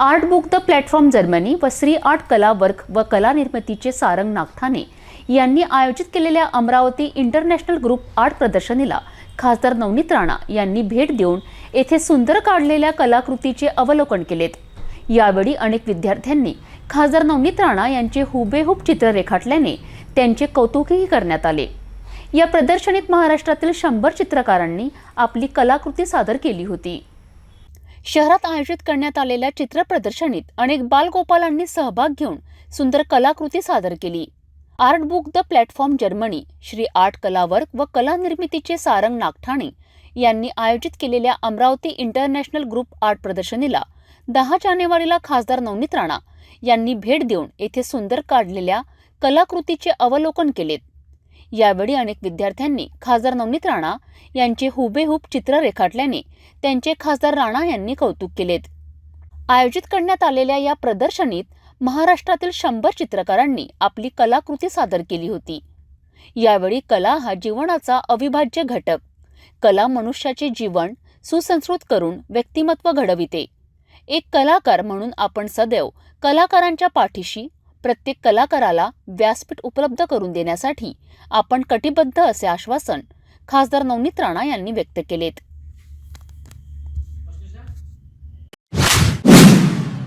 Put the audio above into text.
Art book the platform Germany व Shri art कला work व कला निर्मितीचे सारंग नागठाणे यांनी आयोजित केलेल्या अमरावती इंटरनॅशनल ग्रुप आर्ट प्रदर्शनीला खासदार नवनीत राणा यांनी भेट देऊन येथे सुंदर काढलेल्या कलाकृतीचे अवलोकन केलेत. यावेळी अनेक विद्यार्थ्यांनी खासदार नवनीत राणा यांचे हुबेहूब चित्र रेखाटल्याने त्यांचे कौतुकही करण्यात आले. या प्रदर्शनीत महाराष्ट्रातील शंभर चित्रकारांनी आपली कलाकृती सादर केली होती. शहरात आयोजित करण्यात आलेल्या चित्र प्रदर्शनीत अनेक बालगोपालांनी सहभाग घेऊन सुंदर कलाकृती सादर केली. Art book the platform Germany Shri art कलावर्क व कला निर्मितीचे सारंग नागठाणे यांनी आयोजित केलेल्या अमरावती इंटरनॅशनल ग्रुप आर्ट प्रदर्शनीला दहा जानेवारीला खासदार नवनीत राणा यांनी भेट देऊन येथे सुंदर काढलेल्या कलाकृतीचे अवलोकन केलेत. यावेळी अनेक विद्यार्थ्यांनी खासदार नवनीत राणा यांचे हुबेहूब चित्र रेखाटल्याने त्यांचे खासदार राणा यांनी कौतुक केलेत. आयोजित करण्यात आलेल्या या प्रदर्शनीत महाराष्ट्रातील शंभर चित्रकारांनी आपली कलाकृती सादर केली होती. यावेळी कला हा जीवनाचा अविभाज्य घटक. कला मनुष्याचे जीवन सुसंस्कृत करून व्यक्तिमत्व घडविते. एक कलाकार म्हणून आपण सदैव कलाकारांच्या पाठीशी प्रत्येक कलाकाराला व्यासपीठ उपलब्ध करून देण्यासाठी आपण कटिबद्ध असे आश्वासन खासदार नवनीत राणा यांनी व्यक्त केलेत.